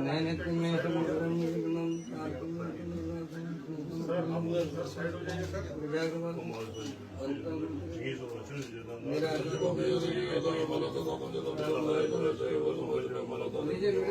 मैंने तुम्हें मेरा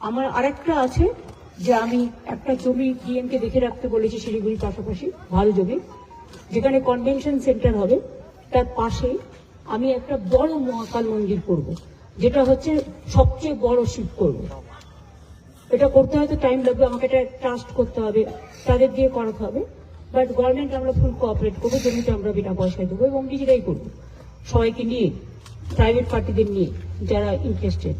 আমার আরেকটা আছে যে আমি একটা জমি ডিএমকে দেখে রাখতে বলেছি শিলিগুড়ির পাশাপাশি, ভালো জমি, যেখানে কনভেনশন সেন্টার হবে। তার পাশে আমি একটা বড় মহাকাল মন্দির করব। যেটা হচ্ছে সবচেয়ে বড় শিফট করব। এটা করতে হয়তো টাইম লাগবে, আমাকে এটা ট্রাস্ট করতে হবে, তাদের দিয়ে করাতে হবে। বাট গভর্নমেন্ট আমরা ফুল কোঅপারেট করব জমিটা আমরা বিনা পয়সায় দেবো এবং নিজেরাই করব। সবাইকে নিয়ে প্রাইভেট পার্টিদের নিয়ে যারা ইন্টারেস্টেড